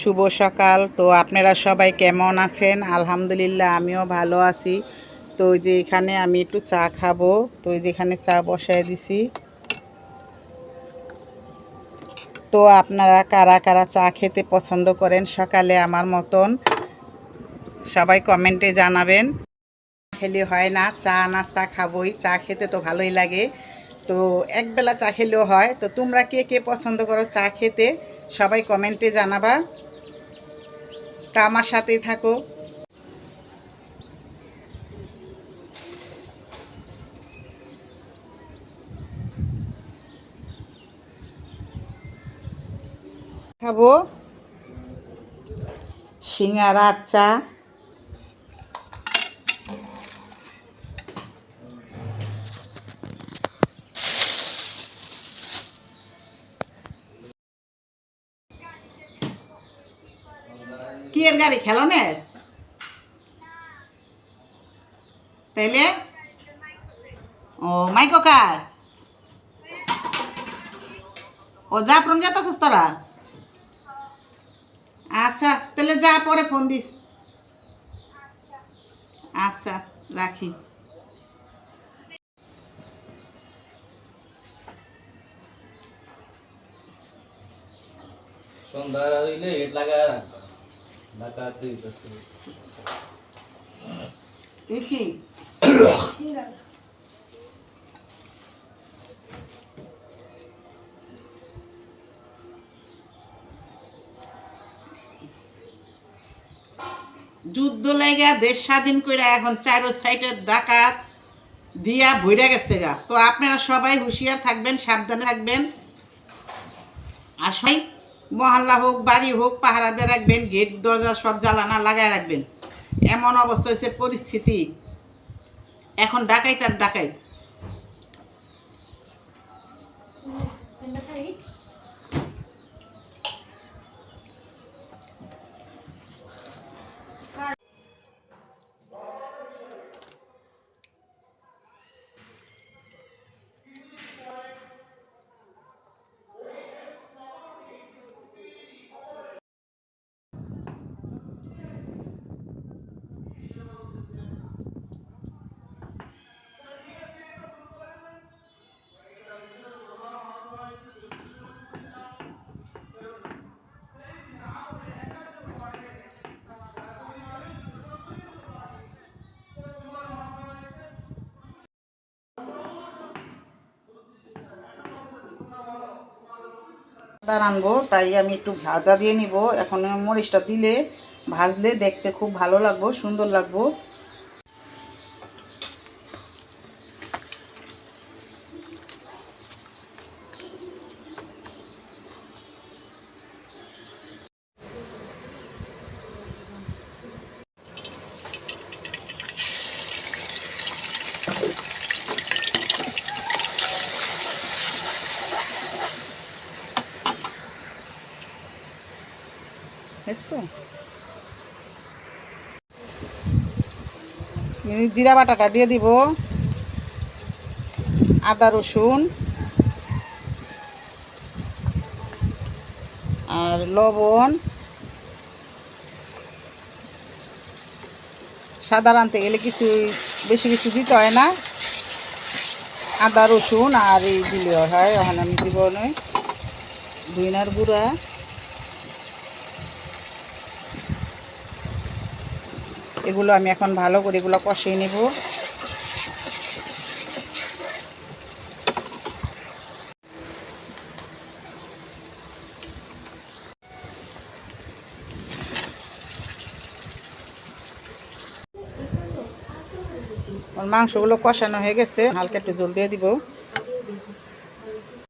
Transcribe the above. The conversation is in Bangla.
শুভ সকাল। তো আপনারা সবাই কেমন আছেন? আলহামদুলিল্লাহ, আমিও ভালো আছি। তো যে এখানে আমি একটু চা খাব। তো ওই যে এখানে চা বসায় দিছি। তো আপনারা কারা কারা চা খেতে পছন্দ করেন সকালে আমার মতন, সবাই কমেন্টে জানাবেন। খেলে হয় না, চা নাস্তা খাবোই। চা খেতে তো ভালোই লাগে। তো একবেলা চা খেলেও হয়। তো তোমরা কে কে পছন্দ করো চা খেতে? সবাই কমেন্টে জানাবা। তা আমার সাথেই থাকো। খাব। সিঙ্গারার চা। কি এর গাড়ি খেলনের তাইলে? ও, মাইকো কার? ও, যা প্রম যেতেছিস তোরা? আচ্ছা তাহলে যা, পরে ফোন দিস। আচ্ছা রাখি। সন্ধ্যা হইলে হেড লাগায় রাখবা ডাকাতে হইতাছে। তুই যুদ্ধ লাগা দেশ স্বাধীন করে এখন চারো সাইডে ডাকাত দিয়া ভইরা গেছে গা। তো আপনারা সবাই হুঁশিয়ার থাকবেন, সাবধানে থাকবেন। আর সবাই মহল্লা হোক, বাড়ি হোক, পাহারাতে রাখবেন, গেট, দরজা সব জ্বালানা লাগায় রাখবেন। এমন অবস্থা হয়েছে, পরিস্থিতি। এখন ডাকাই। তার ডাকাই রানবো তাই আমি একটু ভাজা দিয়ে নিব। এখন মরিচটা দিলে, ভাজলে দেখতে খুব ভালো লাগবো, সুন্দর লাগবো। দেখছ জিরা বাটাটা দিয়ে দিব। আদা, রসুন আর লবণ। সাদা আনতে গেলে কিছু বেশি কিছু দিতে হয় না। আদা, রসুন আর এই দিলে হয়। এখন আমি দিব নয়, ধুইনার গুঁড়া। এগুলো আমি এখন ভালো করে এগুলো কষিয়ে নেব। মাংসগুলো কষানো হয়ে গেছে। হালকা একটু জল দিয়ে দিব।